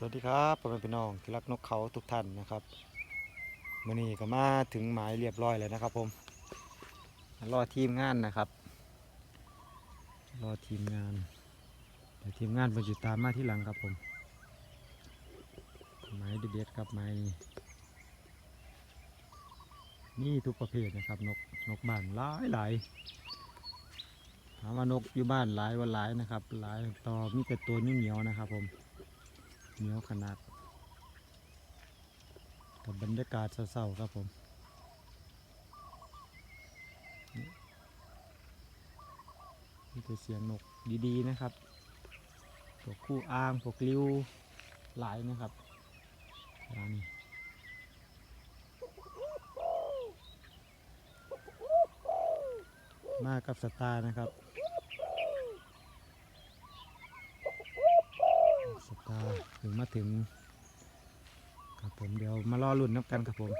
สวัสดีครับพ่อแม่พี่น้องที่รักนกเขาทุกท่านนะครับมื่อนี้ก็มาถึงหมายเรียบร้อยแล้วนะครับ ผมรอทีมงานนะครับรอทีมงานเดี๋ยวทีมงานเป็นจุตามมาที่หลังครับผมไม้เด็ดๆครับไม้นี่นี่ทุกประเภทนะครับนกนกบ้านหลายหลายถามว่านกอยู่บ้านหลายวันหลายนะครับหลายต่อมีแต่ตัวนิ่มเหนียวนะครับผม เหนียวขนาด กับบรรยากาศเศร้าๆครับผมนี่คือเสียงนกดีๆนะครับพวกคู่อ้างพวกริ้วหลายนะครับร้านนี้มากับสตาร์นะครับ สตาร์ ถึงมาถึง ครับผมเดี๋ยวมารอรุ่นนับกันครับผม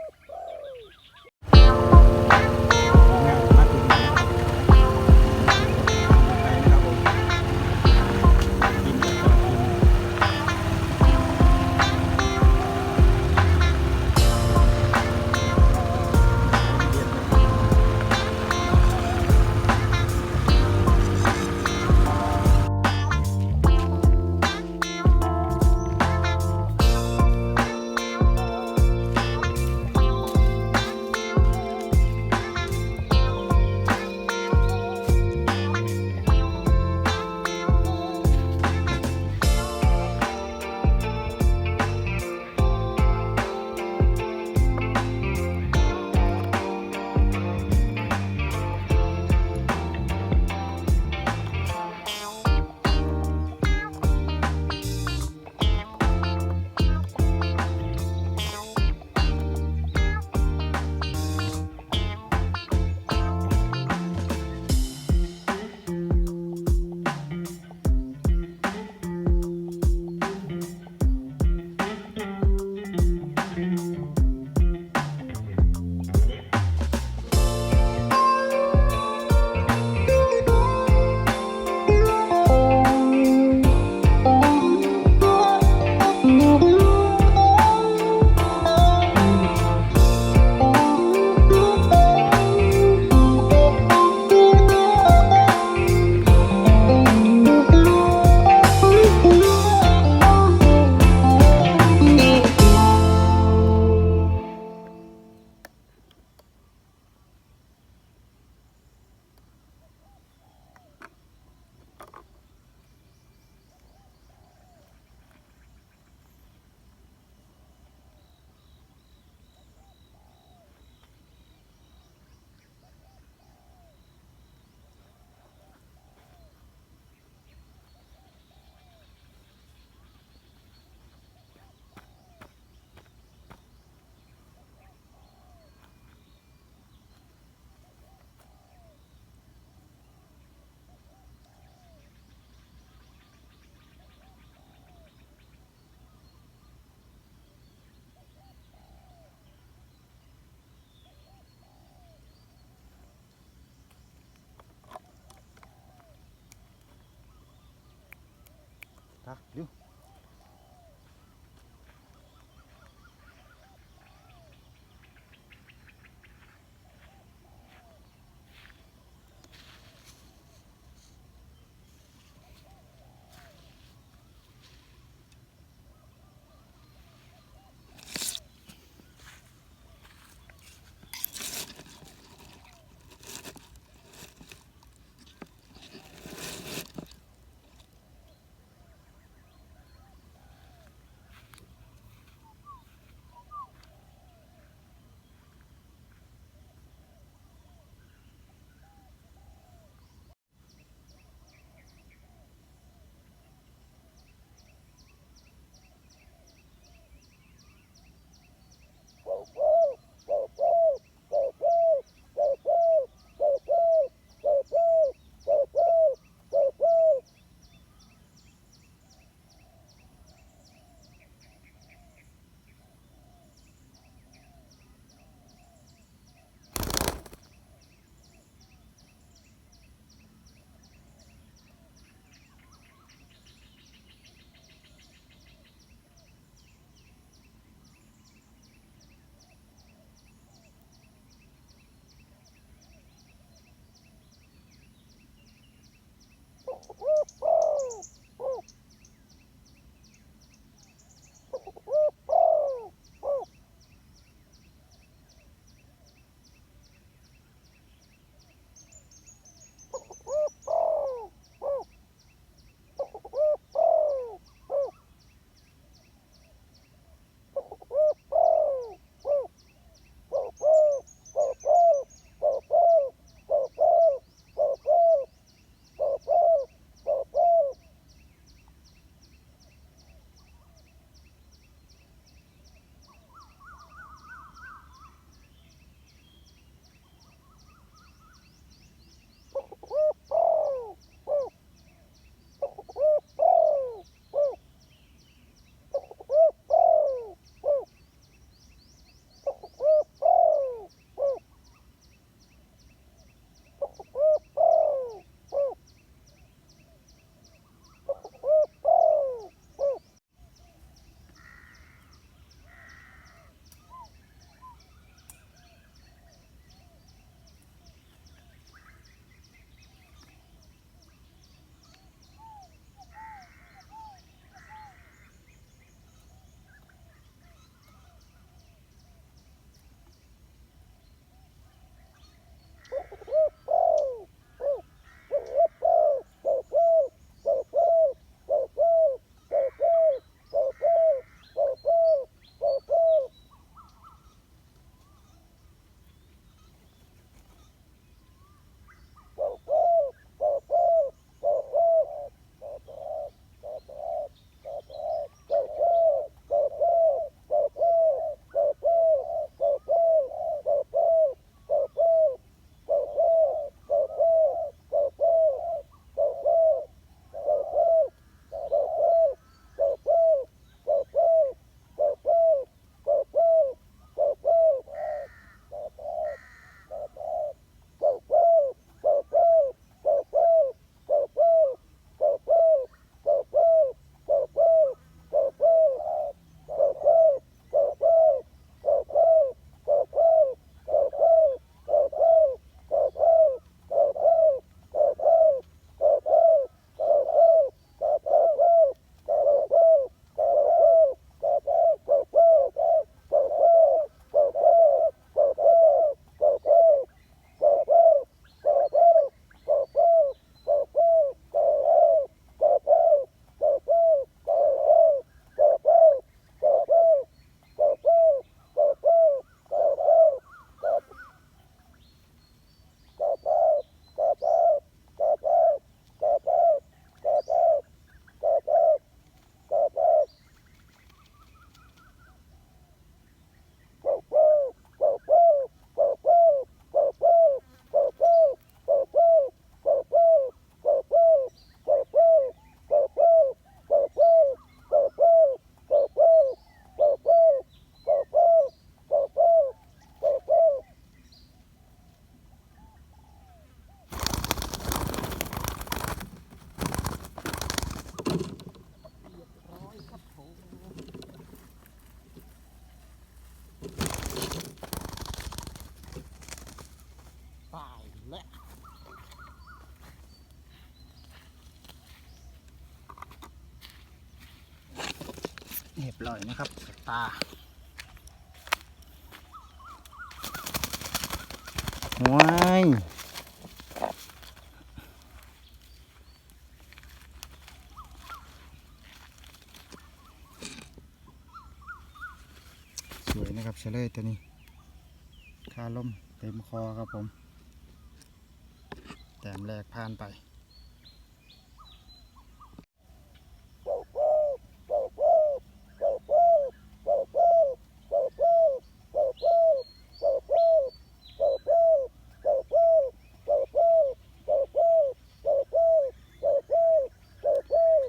ทัก ร็วร้อยนะครับตาว้ายสวยนะครับเฉลยตัวนี้คาลมเต็มคอครับผม แต้มแรกผ่านไป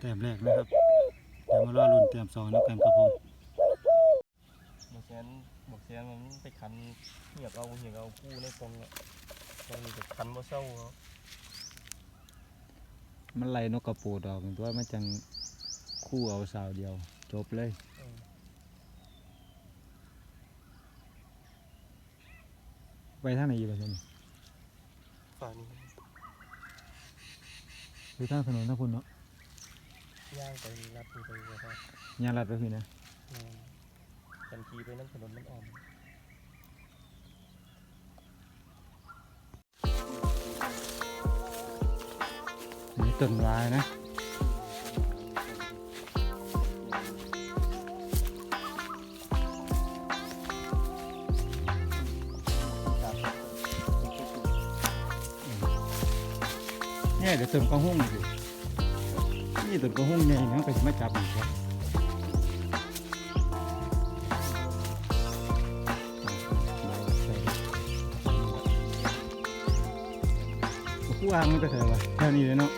แต้มแรกนะครับ เดี๋ยวมารอรุ่นแต้ม สองแล้วกันครับผมหมวกแซนหมวกแซนมันไปคันเหียกเอาเหียกเอาคู่ในตรงอะตรงนี้จะคันบ่เศร้าเขามันไล่นกกระปูดออกตัวมันจังคู่เอาสาวเดียว จบเลยเออไปทางไหนอยู่ล่ะท่านฝ่านี้ไปทางถนนทางคุณเนาะ ย่างไปรัดไปไปเลยครับยานลัดไปพี่นะอืมกันขี่ไปน้ำถนนมันอ่อมนี่ต้นวายนะเนี่ยเดี๋ยวเติมกระหุ่งสิ นี่ติมกระหุ่งแนี่นะไปมาจับอีกครับผู้อ่างมันก็เถอะวะแค่นี้เลยเนาะ